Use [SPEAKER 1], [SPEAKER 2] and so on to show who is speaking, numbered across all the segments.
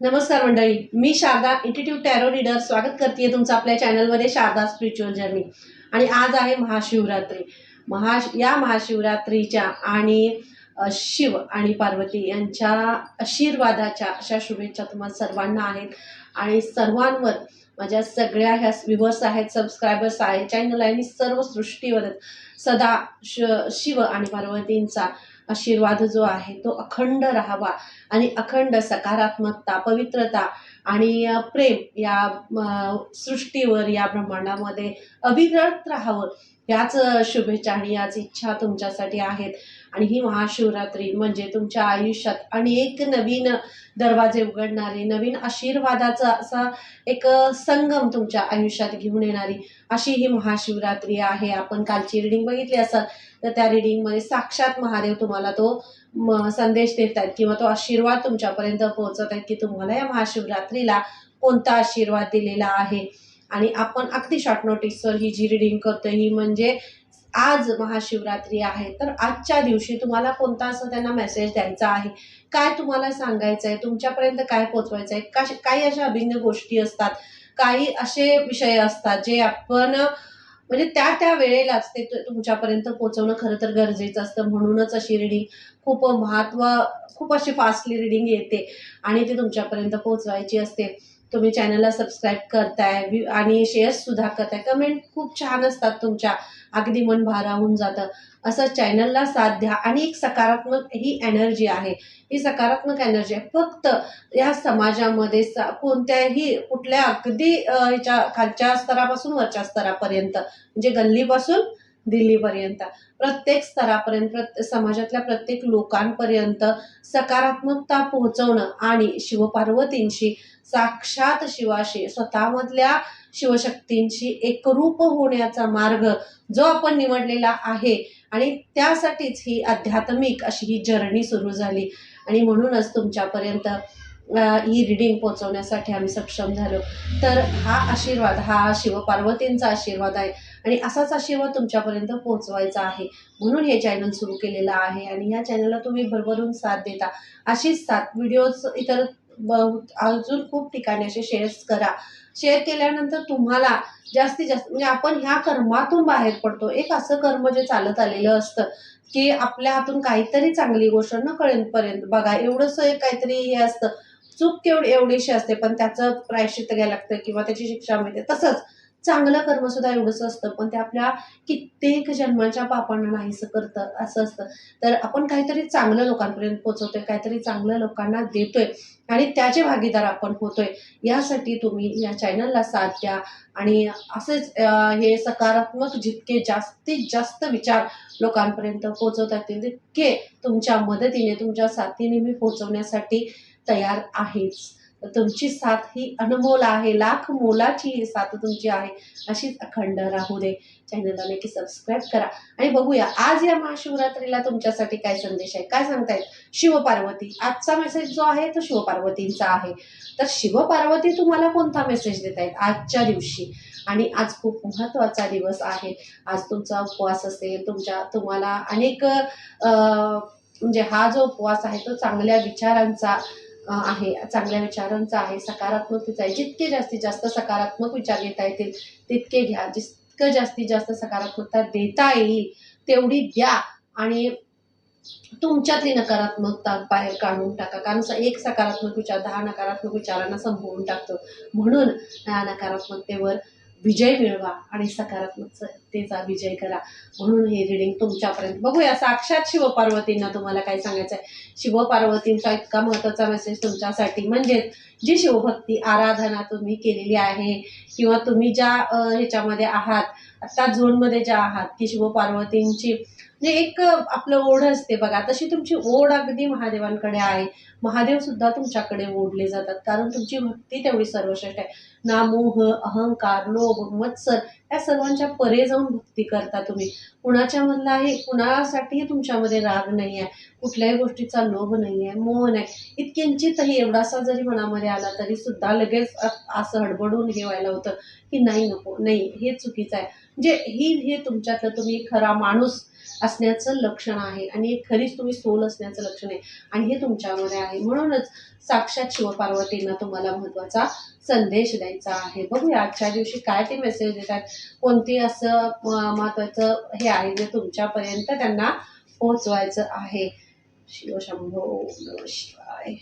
[SPEAKER 1] नमस्कार मंडळी मी शारदा इंटिट्यूट टॅरो रीडर स्वागत करते तुमचं आपल्या चॅनलमध्ये शारदा स्पिरिच्युअल जर्नी आणि आज आहे महाशिवरात्री. महा या महाशिवरात्रीच्या आणि शिव आणि पार्वती यांच्या आशीर्वादाच्या अशा शुभेच्छा तुम्हाला सर्वांना आहेत. आणि सर्वांवर माझ्या सगळ्या ह्या व्ह्युअर्स आहेत सबस्क्रायबर्स आहेत चॅनल आहे. आणि सर्व सृष्टीवरच सदा श शिव आणि पार्वतींचा आशीर्वाद जो आहे तो अखंड राहावा आणि अखंड सकारात्मकता पवित्रता आणि प्रेम या सृष्टीवर या ब्रह्मांडामध्ये अविरत राहावं. याच शुभेच्छा आणि याच इच्छा तुमच्यासाठी आहेत. आणि ही महाशिवरात्री म्हणजे तुमच्या आयुष्यात अनेक नवीन दरवाजे उघडणारे नवीन आशीर्वादाचा असा एक संगम तुमच्या आयुष्यात घेऊन येणारी अशी ही महाशिवरात्री आहे. आपण कालची रिडिंग बघितली असाल तर त्या रिडिंगमध्ये साक्षात महादेव तुम्हाला तो संदेश देत आहेत किंवा तो आशीर्वाद तुमच्यापर्यंत पोहोचत आहेत की तुम्हाला या महाशिवरात्रीला कोणता आशीर्वाद दिलेला आहे. आणि आपण अगदी शॉर्ट नोटीसवर ही जी रिडिंग करतो ही म्हणजे आज महाशिवरात्री आहे तर आजच्या दिवशी तुम्हाला कोणता असं त्यांना मेसेज द्यायचा आहे? काय तुम्हाला सांगायचं आहे तुमच्यापर्यंत काय पोचवायचं आहे का काही अशा अभिन्न गोष्टी असतात काही असे विषय असतात जे आपण म्हणजे त्या त्या वेळेलाच ते तुमच्यापर्यंत पोहोचवणं खरं तर गरजेचं असतं. म्हणूनच अशी रिडिंग खूप महत्त्व खूप अशी फास्टली रिडिंग येते आणि ती तुमच्यापर्यंत पोहोचवायची असते. तुम्ही चॅनलला सबस्क्राईब करताय आणि शेअर्ससुद्धा करताय. कमेंट खूप छान असतात तुमच्या. अगदी मन भारावून जातं. असं चॅनलला साथ द्या. आणि एक सकारात्मक ही एनर्जी आहे. ही सकारात्मक एनर्जी आहे. फक्त या समाजामध्ये कोणत्याही कुठल्या अगदी ह्याच्या खालच्या स्तरापासून वरच्या स्तरापर्यंत म्हणजे गल्लीपासून दिल्लीपर्यंत. प्रत्येक स्तरापर्यंत प्रत्ये समाजातल्या प्रत्येक लोकांपर्यंत सकारात्मकता पोहोचवणं आणि शिवपार्वतींशी साक्षात शिवाशी स्वतःमधल्या शिवशक्तींशी एकरूप होण्याचा मार्ग जो आपण निवडलेला आहे आणि त्यासाठीच ही आध्यात्मिक अशी ही जर्नी सुरू झाली. आणि म्हणूनच तुमच्यापर्यंत ही रिडिंग पोहोचवण्यासाठी आम्ही सक्षम झालो. तर हा आशीर्वाद हा शिवपार्वतींचा आशीर्वाद आहे. आणि असाच आशीर्वाद तुमच्यापर्यंत पोहोचवायचा आहे. म्हणून हे चॅनल सुरू केलेलं आहे आणि या चॅनलला तुम्ही भरभरून साथ देता. अशीच साथ व्हिडिओज इतर अजून खूप ठिकाणी असे शेअर्स करा. शेअर केल्यानंतर तुम्हाला जास्तीत जास्त म्हणजे आपण ह्या कर्मातून बाहेर पडतो. एक असं कर्म जे चालत आलेलं असतं की आपल्या हातून काहीतरी चांगली गोष्ट न कळेपर्यंत बघा एवढंसं एक काहीतरी हे असतं. चूक केवढी एवढीशी असते पण त्याचं प्रायश्चित्त घ्यायला लागतं किंवा त्याची शिक्षा मिळते. तसंच चांगलं कर्म सुद्धा एवढंच असतं पण ते आपल्या कित्येक जन्माच्या पापांना नाहीसं करतं असं असतं. तर आपण काहीतरी चांगलं लोकांपर्यंत पोहोचवतोय काहीतरी चांगलं लोकांना देतोय आणि त्याचे भागीदार आपण होतोय यासाठी तुम्ही या चॅनलला साथ द्या. आणि असेच हे सकारात्मक जितके जास्तीत जास्त विचार लोकांपर्यंत पोहोचवता येतील तितके तुमच्या मदतीने तुमच्या साथीने मी पोहोचवण्यासाठी तयार आहेच. तुमची साथ ही अनमोल आहे. लाख मोलाची ही साथ तुमची आहे. अशीच अखंड राहू दे. चॅनलला नक्की सबस्क्राईब करा. आणि बघूया आज या महाशिवरात्रीला तुमच्यासाठी काय संदेश आहे? काय सांगतायत? शिवपार्वती. आजचा मेसेज जो आहे तो शिवपार्वतींचा आहे. तर शिवपार्वती तुम्हाला कोणता मेसेज देत आहेत आजच्या दिवशी. आणि आज खूप महत्त्वाचा दिवस आहे. आज तुमचा उपवास असेल तुमच्या तुम्हाला अनेक म्हणजे हा जो उपवास आहे तो चांगल्या विचारांचा आहे चांगल्या विचारांचा आहे सकारात्मकतेचा आहे. जितके जास्तीत जास्त सकारात्मक विचार घेता येतील तितके घ्या. जितकं जास्तीत जास्त सकारात्मकता देता येईल तेवढी द्या आणि तुमच्यातली नकारात्मकता बाहेर काढून टाका. कारण एक सकारात्मक विचार दहा नकारात्मक विचारांना संपवून टाकतो. म्हणून या नकारात्मकतेवर विजय मिळवा आणि सकारात्मकतेचा विजय करा. म्हणून हे रिडिंग तुमच्यापर्यंत बघूया. साक्षात शिवपार्वतींना तुम्हाला काय सांगायचं आहे शिवपार्वतींचा इतका महत्त्वाचा मेसेज तुमच्यासाठी म्हणजेच जी शिवभक्ती आराधना तुम्ही केलेली आहे किंवा तुम्ही ज्या ह्याच्यामध्ये आहात आत्ता झोनमध्ये ज्या आहात की शिवपार्वतींची म्हणजे एक आपलं ओढ असते बघा. तशी तुमची ओढ अगदी महादेवांकडे आहे. महादेव सुद्धा तुमच्याकडे ओढले जातात. कारण तुमची भक्ती तेवढी सर्वश्रेष्ठ आहे. नामोह अहंकार लोभ मत्सर या सर्वांच्या परे जाऊन भक्ती करता तुम्ही. कुणाच्या आहे? कुणासाठीही तुमच्यामध्ये राग नाही आहे कुठल्याही गोष्टीचा लोभ नाही आहे मोह नाही. इतकिंचितही एवढासा जरी मनामध्ये आला तरी सुद्धा लगेच असं हडबडून हे व्हायला होतं की नाही नको. नाही हे चुकीचं आहे. म्हणजे ही हे तुमच्यातलं तुम्ही खरा माणूस असण्याचं लक्षण आहे. आणि एक खरीच तुम्ही सोल असण्याचं लक्षण आहे. आणि हे तुमच्यामध्ये आहे. म्हणूनच साक्षात शिवपार्वतींना तुम्हाला महत्त्वाचा संदेश द्यायचा आहे. बघूया आजच्या दिवशी काय ते मेसेज देतात. कोणती असं महत्त्वाचं हे आहे जे तुमच्यापर्यंत त्यांना पोहोचवायचं आहे. शिवशंभो शिवाय.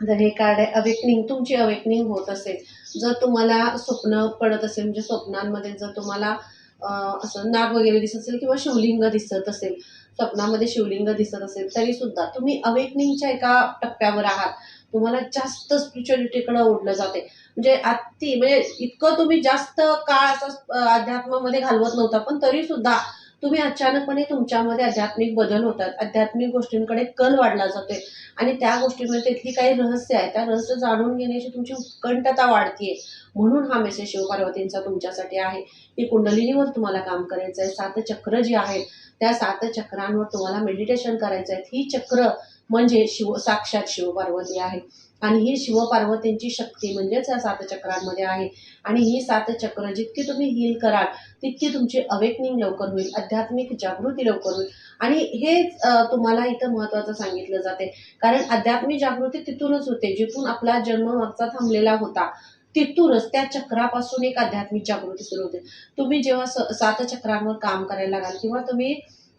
[SPEAKER 1] जर हे कार्ड आहे अवेकनिंग तुमची अवेकनिंग होत असेल जर तुम्हाला स्वप्न पडत असेल म्हणजे स्वप्नांमध्ये जर तुम्हाला असं नाग वगैरे दिसत असेल किंवा शिवलिंग दिसत असेल स्वप्नामध्ये शिवलिंग दिसत असेल तरी सुद्धा तुम्ही अवेकनिंगच्या एका टप्प्यावर आहात. तुम्हाला जास्त स्पिरिच्युअलिटीकडे ओढलं जाते. म्हणजे अति म्हणजे इतकं तुम्ही जास्त काळ असं अध्यात्मामध्ये घालवत नव्हता पण तरी सुद्धा तुम्ही अचानकपणे तुमच्यामध्ये आध्यात्मिक बदल होतात. आध्यात्मिक गोष्टींकडे कल वाढला जातोय. आणि त्या गोष्टीमध्ये तिथली काही रहस्य आहे. त्या रहस्य जाणून घेण्याची तुमची उत्कंठता वाढतीये. म्हणून हा मेसेज शिवपार्वतींचा तुमच्यासाठी आहे. की कुंडलिनीवर तुम्हाला काम करायचं आहे सात चक्र जी आहेत त्या सात चक्रांवर तुम्हाला मेडिटेशन करायचं आहे ही चक्र म्हणजे शिव साक्षात शिवपार्वती आहे. आणि ही शिवपार्वतींची शक्ती म्हणजेच या सात चक्रांमध्ये आहे. आणि ही सात चक्र जितकी तुम्ही हील कराल तितकी तुमची अवेकनिंग लवकर होईल आध्यात्मिक जागृती लवकर होईल. आणि हेच तुम्हाला इथं महत्त्वाचं सांगितलं जाते. कारण आध्यात्मिक जागृती तिथूनच होते जिथून आपला जन्म मागचा थांबलेला होता. तिथूनच त्या चक्रापासून एक आध्यात्मिक जागृती सुरू होते. तुम्ही जेव्हा स सात चक्रांवर काम करायला लागाल किंवा तुम्ही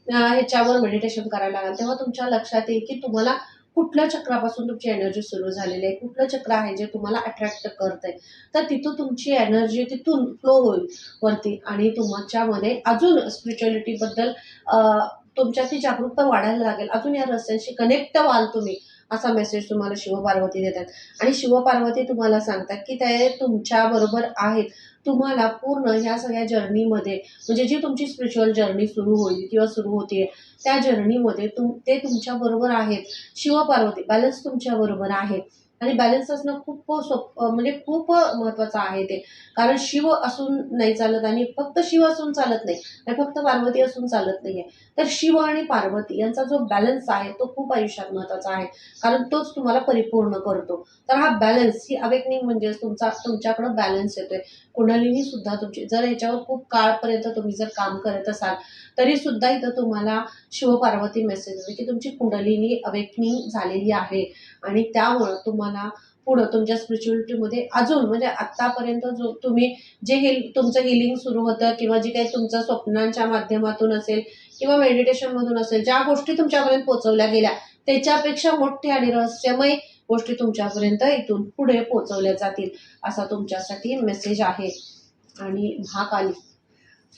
[SPEAKER 1] ह्याच्यावर मेडिटेशन करायला लागाल तेव्हा तुमच्या लक्षात येईल की तुम्हाला कुठल्या चक्रापासून तुमची एनर्जी सुरू झालेली आहे? कुठलं चक्र आहे जे तुम्हाला अट्रॅक्ट करत आहे तर तिथून तुमची एनर्जी तिथून फ्लो होईल वरती. आणि तुमच्यामध्ये अजून स्पिरिच्युअलिटीबद्दल तुमच्या ती जागरूकता वाढायला लागेल. अजून या रस्त्यांशी कनेक्ट व्हाल तुम्ही असा मेसेज तुम्हाला शिवपार्वती देतात. आणि शिवपार्वती तुम्हाला सांगतात की ते तुमच्या बरोबर आहेत. तुम्हाला पूर्ण ह्या सगळ्या जर्नीमध्ये म्हणजे जी तुमची स्पिरिच्युअल जर्नी सुरू होईल किंवा सुरू होतीये त्या जर्नीमध्ये तुम ते तुमच्या बरोबर आहेत. शिवपार्वती बॅलन्स तुमच्या बरोबर आहे. आणि बॅलन्स असणं खूप सोप म्हणजे खूप महत्वाचं आहे ते. कारण शिव असून नाही चालत आणि फक्त शिव असून चालत नाही आणि फक्त पार्वती असून चालत नाहीये. तर शिव आणि पार्वती यांचा जो बॅलन्स आहे तो खूप आयुष्यात महत्त्वाचा आहे. कारण तोच तुम्हाला परिपूर्ण करतो. तर हा बॅलन्स ही अवेकनिंग म्हणजे तुमचा तुमच्याकडं बॅलन्स येतोय. कुंडलिनी सुद्धा तुमची जर याच्यावर खूप काळपर्यंत तुम्ही जर काम करत असाल तरी सुद्धा इथं तुम्हाला शिवपार्वती मेसेज आहे म्हणजे की तुमची कुंडलिनी अवेकनिंग झालेली आहे. आणि त्यामुळं तुम्हाला पुढं तुमच्या स्पिरिच्युअलिटीमध्ये अजून म्हणजे आत्तापर्यंत जो तुम्ही जे हिल तुमचं हिलिंग सुरू होतं किंवा जे काही तुमचं स्वप्नांच्या माध्यमातून असेल किंवा मेडिटेशनमधून असेल ज्या गोष्टी तुमच्यापर्यंत पोहोचवल्या गेल्या त्याच्यापेक्षा मोठी आणि रहस्यमय गोष्टी तुमच्यापर्यंत इथून पुढे पोहोचवल्या जातील असा तुमच्यासाठी मेसेज आहे. आणि महाकाली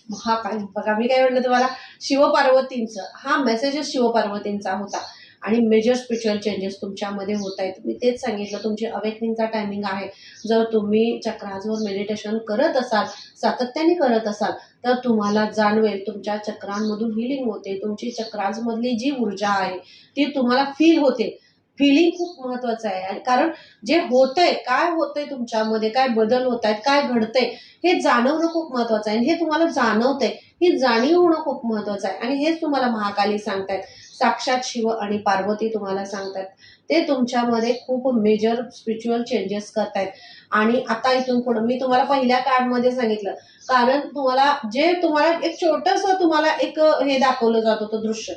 [SPEAKER 1] महाकाली बघा मी काय म्हणलं तुम्हाला? शिवपार्वतींचं. हा मेसेजच शिवपार्वतींचा होता. आणि मेजर स्पिरिच्युअल चेंजेस तुमच्यामध्ये होत आहेत. मी तेच सांगितलं तुमची अवेकनिंगचा टायमिंग आहे. जर तुम्ही चक्रांवर मेडिटेशन करत असाल सातत्याने करत असाल तर तुम्हाला जाणवेल तुमच्या चक्रांमधून हिलिंग होते. तुमची चक्रांमधली जी ऊर्जा आहे ती तुम्हाला फील होते. फिलिंग खूप महत्वाचं आहे. आणि कारण जे होतंय काय होतंय तुमच्यामध्ये काय बदल होत आहेत काय घडतंय हे जाणवणं खूप महत्वाचं आहे. आणि हे तुम्हाला जाणवतंय ही जाणीव होणं खूप महत्वाचं आहे. आणि हेच तुम्हाला महाकाली सांगतायत. साक्षात शिव आणि पार्वती तुम्हाला सांगतात ते तुमच्यामध्ये खूप मेजर स्पिरिच्युअल चेंजेस करतायत. आणि आता इथून पुढे मी तुम्हाला पहिल्या कार्डमध्ये सांगितलं. कारण तुम्हाला जे तुम्हाला एक छोटस तुम्हाला एक हे दाखवलं जात होतं दृश्य.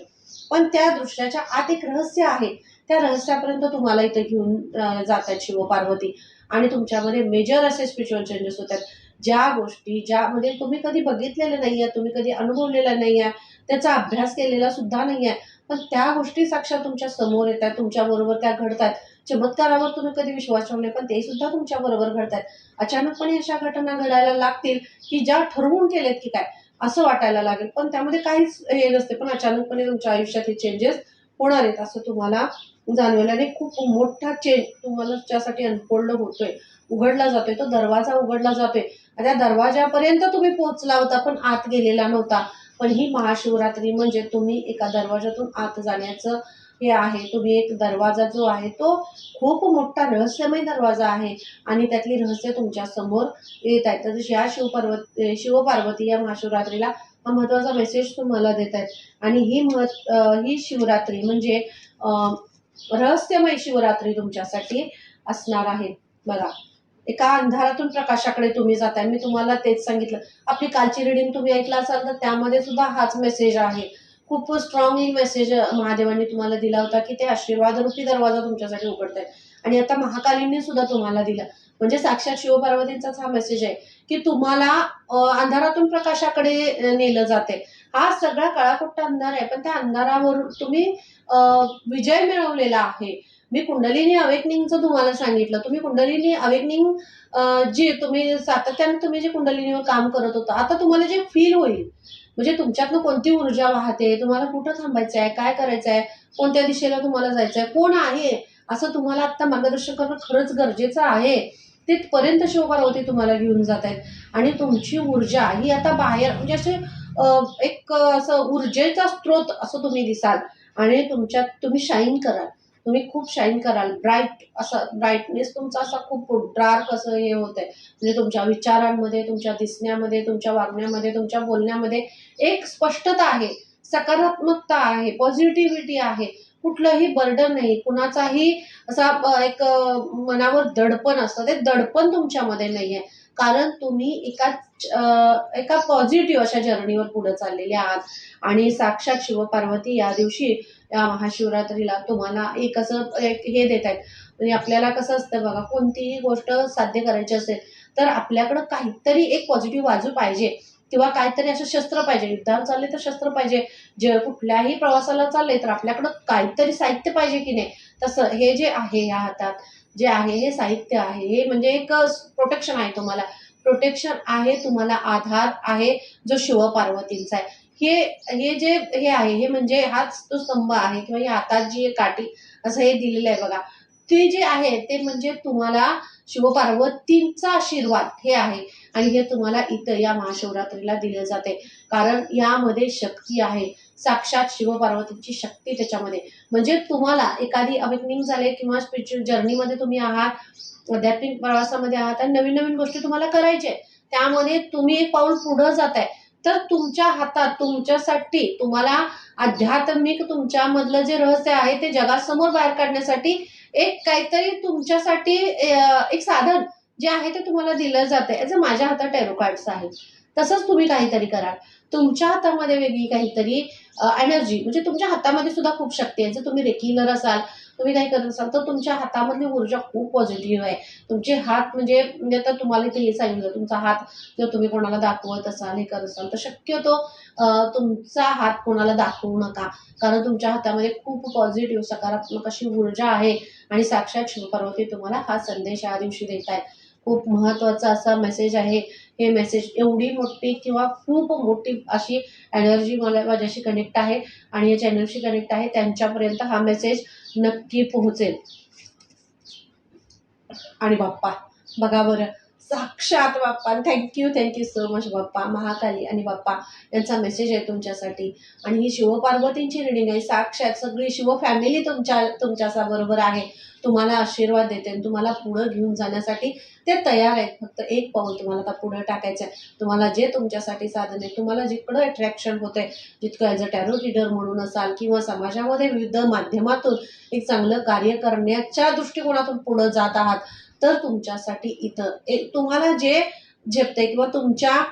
[SPEAKER 1] पण त्या दृश्याच्या आत एक रहस्य आहे. त्या रहस्यापर्यंत तुम्हाला इथं घेऊन जातात शिव पार्वती. आणि तुमच्यामध्ये मेजर असे स्पिरिच्युअल चेंजेस होतात. ज्या गोष्टी ज्यामध्ये तुम्ही कधी बघितलेल्या नाही आहे तुम्ही कधी अनुभवलेल्या नाही आहे त्याचा अभ्यास केलेला सुद्धा नाही आहे पण त्या गोष्टी साक्षात तुमच्यासमोर येतात तुमच्याबरोबर त्या घडतात. चमत्कारावर तुम्ही कधी विश्वास ठेवले पण ते सुद्धा तुमच्या बरोबर घडतात. अचानकपणे अशा घटना घडायला लागतील की ज्या ठरवून केलेत की काय असं वाटायला लागेल. पण त्यामध्ये काहीच हे नसते पण अचानकपणे तुमच्या आयुष्यात हे चेंजेस होणार आहेत असं तुम्हाला जाणवेल आणि खूप मोठा चेंज तुम्हाला त्यासाठी अनफोल्ड होतोय. उघडला जातोय तो दरवाजा उघडला जातोय. त्या दरवाजापर्यंत तुम्ही पोहोचला होता पण आत गेलेला नव्हता. पण ही महाशिवरात्री म्हणजे तुम्ही एका दरवाजातून आत जाण्याचं हे आहे. तुम्ही एक दरवाजा जो आहे तो खूप मोठा रहस्यमय दरवाजा आहे. आणि त्यातली रहस्य तुमच्यासमोर येत आहेत. तर या शिवपार्वत शिवपार्वती या महाशिवरात्रीला हा महत्त्वाचा मेसेज तुम्हाला देत आहेत. आणि ही महत् ही शिवरात्री म्हणजे रहस्यमय शिवरात्री तुमच्यासाठी असणार आहे. बघा एका अंधारातून प्रकाशाकडे तुम्ही जाताय. मी तुम्हाला तेच सांगितलं. आपली कालची रिडिंग तुम्ही ऐकला असाल तर त्यामध्ये सुद्धा हाच मेसेज आहे. खूप स्ट्रॉंगली मेसेज महादेवांनी तुम्हाला दिला होता की ते आशीर्वाद रूपी दरवाजा तुमच्यासाठी उघडताय आणि आता महाकालींनी सुद्धा तुम्हाला दिला. म्हणजे साक्षात शिवपार्वतींचाच हा मेसेज आहे की तुम्हाला अंधारातून प्रकाशाकडे नेलं जाते हा सगळा काळाकुट्टा अंधार आहे. पण त्या अंधारावर तुम्ही विजय मिळवलेला आहे. मी कुंडलिनी अवेकनिंगचं तुम्हाला सांगितलं. तुम्ही कुंडलिनी अवेकनिंग जी तुम्ही सातत्याने तुम्ही जे कुंडलिनीवर काम करत होता आता तुम्हाला जे फील होईल म्हणजे तुमच्यातनं कोणती ऊर्जा वाहते तुम्हाला कुठं थांबायचं आहे काय करायचं आहे कोणत्या दिशेला तुम्हाला जायचं आहे कोण आहे असं तुम्हाला आत्ता मार्गदर्शन करणं खरंच गरजेचं आहे. तिथपर्यंत शिवपार्वती तुम्हाला घेऊन जात आहेत आणि तुमची ऊर्जा ही आता बाहेर म्हणजे असे एक असं ऊर्जेचा स्रोत असं तुम्ही दिसाल. आणि तुमच्यात तुम्ही शाईन कराल. तुम्ही खूप शाईन कराल. ब्राईट असं ब्राईटनेस तुमचा असा खूप डार्क असं हे होत आहे म्हणजे तुमच्या विचारांमध्ये तुमच्या दिसण्यामध्ये तुमच्या वागण्यामध्ये तुमच्या बोलण्यामध्ये एक स्पष्टता आहे. सकारात्मकता आहे. पॉझिटिव्हिटी आहे. कुठलंही बर्डन नाही. कुणाचाही असा एक मनावर दडपण असतं. ते दडपण तुमच्यामध्ये नाही आहे कारण तुम्ही एका एका पॉझिटिव्ह अशा जर्नीवर पुढे चाललेले आहात. आणि साक्षात शिवपार्वती या दिवशी या महाशिवरात्रीला तुम्हाला एक असं एक हे देत आहेत म्हणजे आपल्याला कसं असतं बघा कोणतीही गोष्ट साध्य करायची असेल तर आपल्याकडं काहीतरी एक पॉझिटिव्ह बाजू पाहिजे. किंवा काहीतरी असं शस्त्र पाहिजे. युद्धावर चालले तर शस्त्र पाहिजे. जे कुठल्याही प्रवासाला चालले तर आपल्याकडं काहीतरी साहित्य पाहिजे की नाही. तसं हे जे आहे या हातात जे आहे हे साहित्य आहे हे म्हणजे एक प्रोटेक्शन आहे तुम्हाला. प्रोटेक्शन आहे तुम्हाला आधार आहे जो शिवपार्वतींचा आहे. हे हे जे हे आहे हे म्हणजे हाच तो स्तंभ आहे किंवा या हातात जी काठी असं हे दिलेलं आहे बघा. ते जे आहे ते म्हणजे तुम्हाला शिवपार्वतींचा आशीर्वाद हे आहे. आणि हे तुम्हाला इथं या महाशिवरात्रीला दिले जाते. कारण यामध्ये शक्ती आहे. साक्षात शिवपार्वतीची शक्ती त्याच्यामध्ये. म्हणजे तुम्हाला एखादी अवेकनिंग झाले किंवा स्पिरिच्युअल जर्नीमध्ये तुम्ही आहात आध्यात्मिक प्रवासामध्ये आहात आणि नवीन नवीन गोष्टी तुम्हाला करायच्या आहेत. त्यामध्ये तुम्ही एक पाऊल पुढं जात आहे तर तुमच्या हातात तुमच्यासाठी तुम्हाला आध्यात्मिक तुमच्यामधलं जे रहस्य आहे ते जगासमोर बाहेर काढण्यासाठी एक काहीतरी तुमच्यासाठी एक साधन जे आहे ते तुम्हाला दिलं जातं याचं माझ्या हातात टॅरो कार्ड्स आहेत. तसंच तुम्ही काहीतरी कराल. तुमच्या हातामध्ये वेगळी काहीतरी एनर्जी म्हणजे तुमच्या हातामध्ये सुद्धा खूप शक्ती आहे. जर तुम्ही रेक्युलर असाल तुम्ही काही करत असाल तर तुमच्या हातामधली ऊर्जा खूप पॉझिटिव्ह आहे. तुमचे हात म्हणजे म्हणजे आता तुम्हाला इथे हे सांगितलं तुमचा हात जर तुम्ही कोणाला दाखवत असाल हे करत असाल तर शक्यतो तुमचा हात कोणाला दाखवू नका. कारण तुमच्या हातामध्ये खूप पॉझिटिव्ह सकारात्मक अशी ऊर्जा आहे आणि साक्षात शिवपार्वती तुम्हाला हा संदेश या दिवशी देत आहेत खूप महत्त्वाचा असा मेसेज आहे. हे मेसेज एवढी मोठी किंवा खूप मोठी अशी एनर्जी मला माझ्याशी कनेक्ट आहे आणि या चॅनलशी कनेक्ट आहे त्यांच्यापर्यंत हा मेसेज नक्की पोहोचेल. आणि बाप्पा बघा बरं साक्षात Bappa. Thank you thank you so much Bappa. Mahakali आणि बाप्पा यांचा मेसेज आहे तुमच्यासाठी. आणि ही शिवपार्वतींची रिडिंग आहे. साक्षात सगळी शिव फॅमिली तुमच्या तुमच्या बरोबर आहे. तुम्हाला आशीर्वाद देते आणि तुम्हाला पुढं घेऊन जाण्यासाठी ते तयार आहेत. फक्त एक पाऊल तुम्हाला आता पुढं टाकायचं आहे. तुम्हाला जे तुमच्यासाठी साधन आहे तुम्हाला जिकडं अट्रॅक्शन होतं आहे जितकं ॲज अ टॅरो लीडर म्हणून असाल किंवा समाजामध्ये विविध माध्यमातून एक चांगलं कार्य करण्याच्या दृष्टिकोनातून पुढं जात आहात तर तुमच्यासाठी इथं एक तुम्हाला जे झेपते किंवा तुमच्या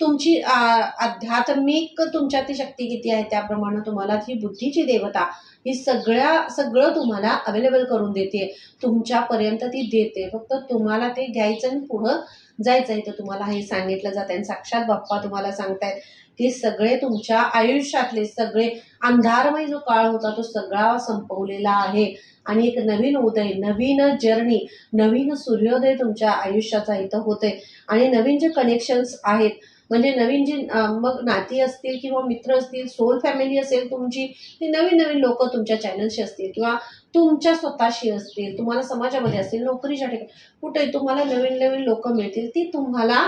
[SPEAKER 1] तुमची आध्यात्मिक तुमच्या ती शक्ती किती आहे त्याप्रमाणे तुम्हाला ती बुद्धीची देवता ही सगळ्या सगळं तुम्हाला अवेलेबल करून देते. तुमच्यापर्यंत ती देते. फक्त तुम्हाला ते घ्यायचं आणि पुढं जायचं आहे. तर तुम्हाला हे सांगितलं जातं आणि साक्षात बाप्पा तुम्हाला सांगतायत. की सगळे तुमच्या आयुष्यातले सगळे अंधारमय जो काळ होता तो सगळा संपवलेला आहे. आणि एक नवीन उदय नवीन जर्नी नवीन सूर्योदय तुमच्या आयुष्याचा इथं होते आणि नवीन जे कनेक्शन्स आहेत म्हणजे नवीन जी मग नाती असतील किंवा मित्र असतील सोल फॅमिली असेल तुमची ती नवीन नवीन लोक तुमच्या चॅनलशी असतील किंवा तुमच्या स्वतःशी असतील तुम्हाला समाजामध्ये असतील नोकरीच्या ठिकाणी कुठे तुम्हाला नवीन नवीन लोक मिळतील ती तुम्हाला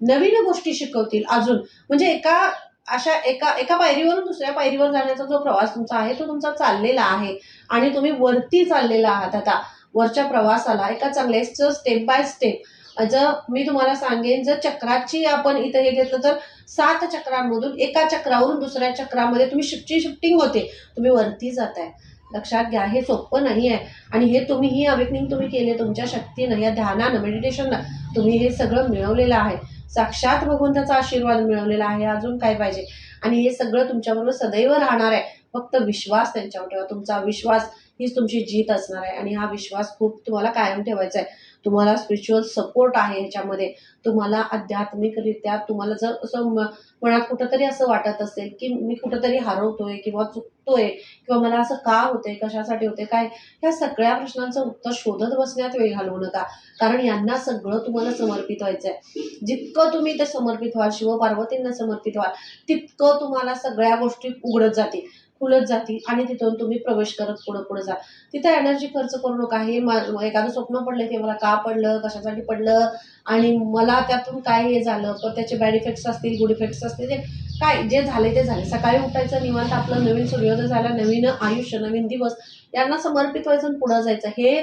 [SPEAKER 1] नवीन गोष्टी शिकवतील अजून. म्हणजे एका अशा एका एका पायरीवरून दुसऱ्या पायरीवर जाण्याचा जो प्रवास तुमचा आहे तो तुमचा चाललेला आहे. आणि तुम्ही वरती चाललेला आहात आता. वरच्या प्रवासाला एका चांगल्या स्टेप बाय स्टेप जर मी तुम्हाला सांगेन जर चक्राची आपण इथं हे घेतलं तर सात चक्रांमधून एका चक्रावरून दुसऱ्या चक्रामध्ये तुम्ही शिफ्टची शिफ्टिंग होते. तुम्ही वरती जाताय. लक्षात घ्या हे सोपं नाही आहे. आणि हे तुम्ही ही अवेकनिंग तुम्ही केले तुमच्या शक्तीनं या ध्यानानं मेडिटेशननं तुम्ही हे सगळं मिळवलेलं आहे. साक्षात भगवंताचा आशीर्वाद मिळवलेला आहे अजून काय पाहिजे? आणि हे सगळं तुमच्याबरोबर सदैव राहणार आहे. फक्त विश्वास त्यांच्यावर ठेवा. तुमचा विश्वास हीच तुमची जीत असणार आहे. आणि हा विश्वास खूप तुम्हाला कायम ठेवायचा आहे. तुम्हाला स्पिरिच्युअल सपोर्ट आहे ह्याच्यामध्ये तुम्हाला आध्यात्मिकरित्या तुम्हाला जर असं मनात कुठंतरी असं वाटत असेल की मी कुठंतरी हरवतोय किंवा चुकतोय किंवा मला असं का होतंय कशासाठी होते काय? ह्या सगळ्या प्रश्नांचं उत्तर शोधत बसण्यात वेळ घालवू नका. कारण यांना सगळं तुम्हाला समर्पित व्हायचं आहे जितकं तुम्ही ते समर्पित व्हाल शिवपार्वतींना समर्पित व्हाल तितकं तुम्हाला सगळ्या गोष्टी उघडत जातील. खुलत जातील आणि तिथून तुम्ही प्रवेश करत पुढं पुढे जा. तिथे एनर्जी खर्च करू नका. हे एखादं स्वप्न पडलं की मला का पडलं कशासाठी पडलं? आणि मला त्यातून काय हे झालं? तर त्याचे बॅड इफेक्ट्स असतील गुड इफेक्ट्स असतील ते काय? जे झाले ते झाले. सकाळी उठायचं निवांत आपलं नवीन सूर्योदय झाला नवीन आयुष्य नवीन दिवस यांना समर्पित व्हायचं आणि पुढं जायचं. हे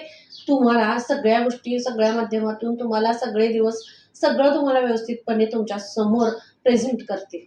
[SPEAKER 1] तुम्हाला सगळ्या गोष्टी सगळ्या माध्यमातून तुम्हाला सगळे दिवस सगळं तुम्हाला व्यवस्थितपणे तुमच्यासमोर प्रेझेंट करतील.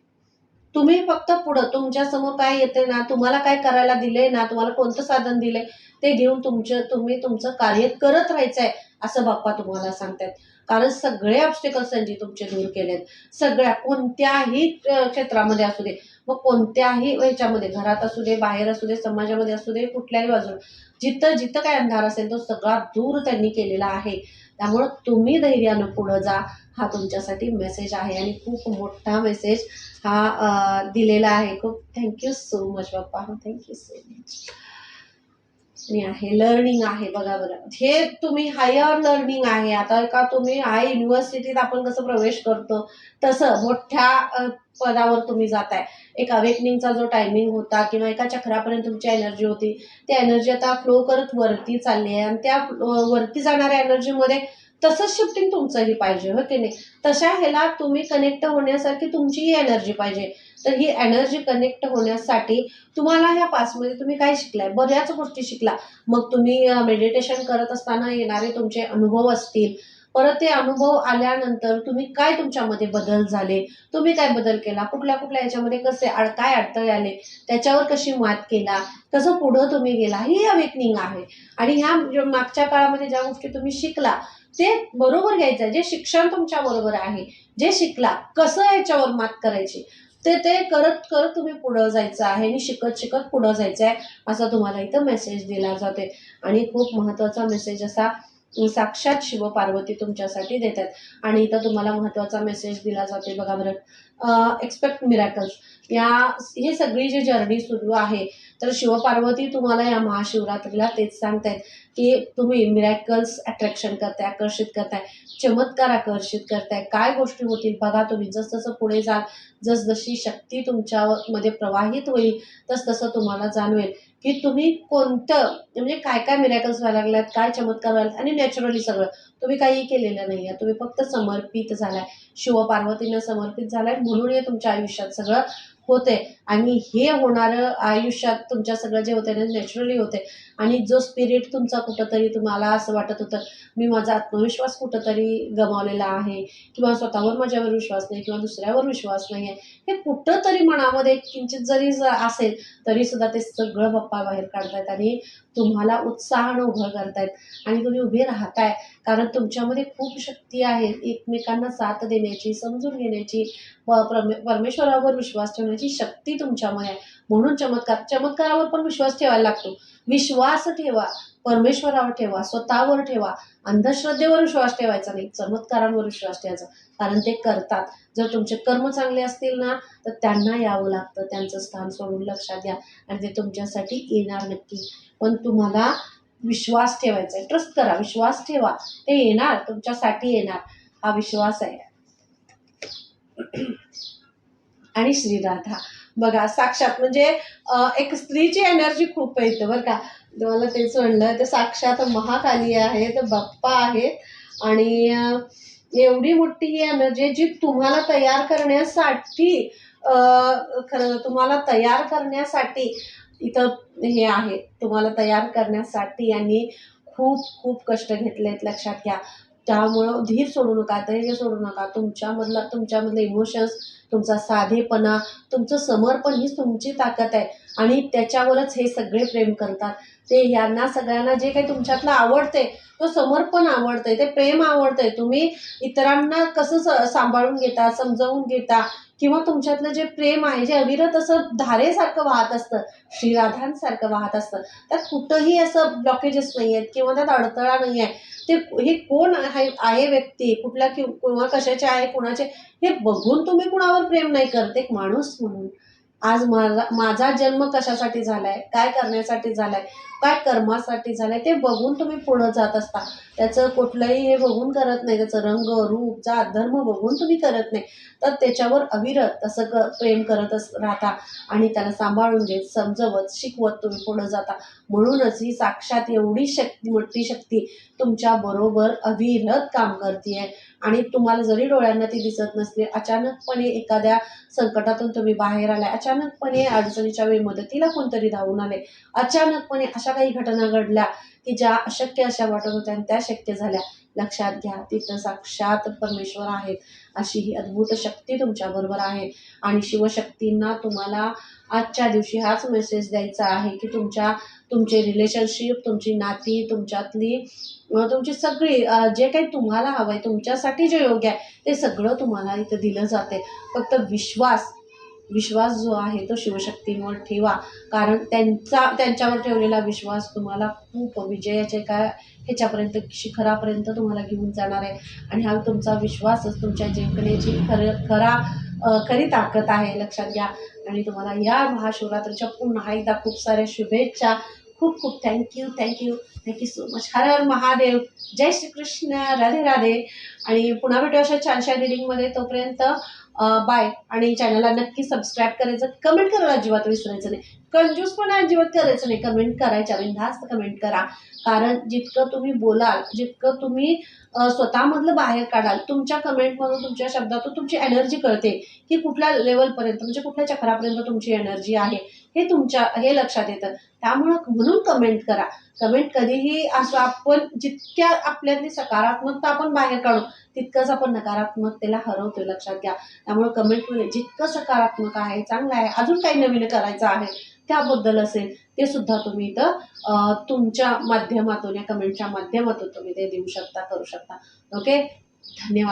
[SPEAKER 1] तुम्ही फक्त पुढं तुमच्यासमोर काय येते ना तुम्हाला काय करायला दिले ना तुम्हाला कोणतं साधन दिले ते घेऊन तुमचं तुम्ही तुमचं कार्य करत राहायचं आहे असं बाप्पा तुम्हाला सांगतात कारण सगळे ऑब्स्टिकल्स त्यांनी तुमचे दूर केलेत. सगळ्या कोणत्याही क्षेत्रामध्ये असू दे मग कोणत्याही ह्याच्यामध्ये घरात असू दे बाहेर असू दे समाजामध्ये असू दे कुठल्याही बाजूला जिथं जिथं काय अंधार असेल तो सगळा दूर त्यांनी केलेला आहे. त्यामुळं तुम्ही धैर्यानं पुढं जा. हा तुमच्यासाठी मेसेज आहे आणि खूप मोठा मेसेज हा दिलेला आहे. खूप thank you so much Bappa. Thank you so much आणि आहे लर्निंग आहे. बघा बरं हे तुम्ही हायर लर्निंग आहे. आता का तुम्ही हाय युनिव्हर्सिटीत आपण कसं प्रवेश करतो? तसं मोठ्या पदावर तुम्ही जाताय. एक अवेकनिंगचा जो टायमिंग होता किंवा एका चक्रापर्यंत तुमची एनर्जी होती ती एनर्जी आता फ्लो करत वरती चालली आहे. आणि त्या वरती जाणाऱ्या एनर्जीमध्ये तसंच शिफ्टिंग तुमचंही पाहिजे हो की नाही? तशा ह्याला तुम्ही कनेक्ट होण्यासारखी तुमचीही एनर्जी पाहिजे. तर ही एनर्जी कनेक्ट होण्यासाठी तुम्हाला ह्या पासमध्ये तुम्ही काय शिकलाय? बऱ्याच गोष्टी शिकला. मग तुम्ही मेडिटेशन करत असताना येणारे तुमचे अनुभव असतील. परत ते अनुभव आल्यानंतर तुम्ही काय तुमच्यामध्ये बदल झाले? तुम्ही काय बदल केला? कुठल्या कुठल्या याच्यामध्ये कसे अड काय अडथळे आले? त्याच्यावर कशी मात केला? कसं पुढं तुम्ही गेला? ही अवेकनिंग आहे. आणि ह्या म्हणजे मागच्या काळामध्ये ज्या गोष्टी तुम्ही शिकला ते बरोबर घ्यायचं आहे. जे शिक्षण तुमच्या बरोबर आहे जे शिकला कसं याच्यावर मात करायची? ते ते करत करत तुम्ही पुढं जायचं आहे आणि शिकत शिकत पुढं जायचं आहे असा तुम्हाला इथं मेसेज दिला जाते आणि खूप महत्त्वाचा मेसेज असा साक्षात शिवपार्वती तुमच्यासाठी देतात. आणि इथं तुम्हाला महत्त्वाचा मेसेज दिला जाते बघा बरं. एक्सपेक्ट मिरॅकल्स या ही सगळी जी जर्नी सुरू आहे तर शिवपार्वती तुम्हाला या महाशिवरात्रीला तेच सांगतायत की तुम्ही मिरॅकल्स अट्रॅक्शन करताय आकर्षित करताय चमत्कार आकर्षित करताय. काय गोष्टी होतील बघा तुम्ही. जसजसं पुढे जाल जसजशी शक्ती तुमच्यामध्ये प्रवाहित होईल तसतसं तुम्हाला जाणवेल. की तुम्ही कोणतं म्हणजे काय काय मिरॅकल्स व्हायला लागल्यात काय चमत्कार व्हायला आणि नॅचरली सगळं. तुम्ही काही केलेलं नाही आहे तुम्ही फक्त समर्पित झालाय. शिवपार्वतीनं समर्पित झालाय. म्हणून हे तुमच्या आयुष्यात सगळं होते आणि हे होणारं आयुष्यात तुमच्या सगळं जे होते ना नॅचरली होते आणि जो स्पिरिट तुमचा कुठंतरी तुम्हाला असं वाटत होतं मी माझा आत्मविश्वास कुठंतरी गमावलेला आहे किंवा स्वतःवर माझ्यावर विश्वास नाही किंवा दुसऱ्यावर विश्वास नाही आहे हे कुठंतरी मनामध्ये किंचित जरी असेल तरी सुद्धा ते सगळं पप्पा बाहेर काढतायत आणि तुम्हाला उत्साहानं उभं करतायत. आणि तुम्ही उभे राहताय कारण तुमच्यामध्ये खूप शक्ती आहे एकमेकांना साथ देण्याची समजून घेण्याची परमेश्वरावर विश्वास ठेवण्याची शक्ती तुमच्यामध्ये आहे. म्हणून चमत्कार चमत्कारावर पण विश्वास ठेवायला लागतो. विश्वास ठेवा परमेश्वरावर ठेवा स्वतःवर ठेवा. अंधश्रद्धेवर विश्वास ठेवायचा नाही चमत्कारांवर विश्वास ठेवायचा. कारण ते करतात. जर तुमचे कर्म चांगले असतील ना तर त्यांना यावं लागतं. त्यांचं स्थान सोडून लक्षात द्या आणि ते तुमच्यासाठी येणार नक्की. पण तुम्हाला विश्वास ठेवायचा आहे. ट्रस्ट करा. विश्वास ठेवा. ते येणार. तुमच्यासाठी येणार. हा विश्वास आहे. आणि श्रीराधा बघा साक्षात म्हणजे एक स्त्रीची एनर्जी खूप येते बरं का. मला तेच म्हणलं तर साक्षात महाकाली आहे तर बाप्पा आहेत. आणि एवढी मोठी ही एनर्जी आहे जी तुम्हाला तयार करण्यासाठी खरं तुम्हाला तयार करण्यासाठी इथं हे आहे. तुम्हाला तयार करण्यासाठी आणि खूप खूप कष्ट घेतलेत लक्षात घ्या. त्यामुळं धीर सोडू नका धैर्य सोडू नका. तुमच्यामधला तुमच्यामधले इमोशन्स तुमचा साधेपणा तुमचं समर्पण हीच तुमची ताकद आहे. आणि त्याच्यावरच हे सगळे प्रेम करतात. ते यांना सगळ्यांना जे काही तुमच्यातलं आवडते तो समर्पण आवडतंय ते प्रेम आवडतंय. तुम्ही इतरांना कसं स- सांभाळून घेता समजावून घेता किंवा तुमच्यातलं जे प्रेम आहे जे अविरत असं धारेसारखं वाहत असतं श्रीराधांसारखं वाहत असतं त्यात कुठंही असं ब्लॉकेजेस नाही आहेत किंवा त्यात अडथळा नाही आहे ते हे कोण आहे आहे व्यक्ती? कुठल्या किंवा कशाचे आहे कुणाचे? हे बघून तुम्ही कुणावर प्रेम नाही करत. एक माणूस म्हणून. आज माझा माझा जन्म कशासाठी झालाय? काय करण्यासाठी झालाय? काय कर्मासाठी झालंय? ते बघून तुम्ही पुढं जात असता. त्याचं कुठलंही हे बघून करत नाही. त्याचं रंग रूप जात धर्म बघून तुम्ही करत नाही. तर त्याच्यावर अविरत असं क प्रेम करत अस राहता. आणि त्याला सांभाळून घेत समजवत शिकवत तुम्ही पुढं जाता. म्हणूनच ही साक्षात एवढी शक्ती मोठी शक्ती तुमच्या बरोबर अविरत काम करते आणि तुम्हाला जरी डोळ्यांना ती दिसत नसली अचानकपणे एखाद्या संकटातून तुम्ही बाहेर आलाय अचानकपणे अडचणीच्या वेळी मदतीला कोणतरी धावून आले. अचानकपणे अशा काही घटना घडल्या की ज्या अशक्य अशा वाटत होत्या आणि त्या शक्य झाल्या. लक्षात घ्या तिथं साक्षात परमेश्वर आहेत. अशी ही अद्भुत शक्ती तुमच्याबरोबर आहे. आणि शिवशक्तींना तुम्हाला आजच्या दिवशी हाच मेसेज द्यायचा आहे की तुमच्या तुमचे रिलेशनशिप तुमची नाती तुमच्यातली तुमची सगळी जे काही तुम्हाला हवं आहे तुमच्यासाठी जे योग्य आहे ते सगळं तुम्हाला इथं दिलं जाते फक्त विश्वास विश्वास जो आहे तो शिवशक्तींवर ठेवा. कारण त्यांचा त्यांच्यावर ठेवलेला विश्वास तुम्हाला खूप विजयाचे एका ह्याच्यापर्यंत शिखरापर्यंत तुम्हाला घेऊन जाणार आहे. आणि हा तुमचा विश्वासच तुमच्या जिंकण्याची खरं खरा खरी ताकद आहे लक्षात घ्या. आणि तुम्हाला या महाशिवरात्रीच्या पुन्हा एकदा खूप साऱ्या शुभेच्छा. खूप खूप thank you thank you thank you so much Har Har Mahadev. जय श्रीकृष्ण. राधे राधे. आणि पुन्हा भेटू अशा छानशा रिडिंगमध्ये तोपर्यंत बाय आणि चॅनलला नक्की सबस्क्राईब करायचं कमेंट करायला अजिबात विसरायचं नाही. कंजूस पण अजिबात करायचं नाही. कमेंट करायच्या बिनधास्त कमेंट करा. कारण जितकं तुम्ही बोलाल जितकं तुम्ही स्वतःमधलं बाहेर काढाल तुमच्या कमेंटमधून तुमच्या शब्दातून तुमची एनर्जी कळते की कुठल्या लेवलपर्यंत म्हणजे कुठल्या चक्रापर्यंत तुमची एनर्जी आहे. हे तुमच्या हे लक्षात येतं. त्यामुळं म्हणून कमेंट करा. कमेंट कधीही असं आपण जितक्या आपल्यातली सकारात्मकता आपण बाहेर काढू तितकंच आपण नकारात्मकतेला हरवतो लक्षात घ्या. त्यामुळे कमेंटमध्ये जितकं सकारात्मक आहे चांगलं आहे अजून काही नवीन करायचं आहे त्याबद्दल असेल ते सुद्धा तुम्ही इथं तुमच्या माध्यमातून या कमेंटच्या माध्यमातून तुम्ही ते देऊ शकता करू शकता. ओके धन्यवाद.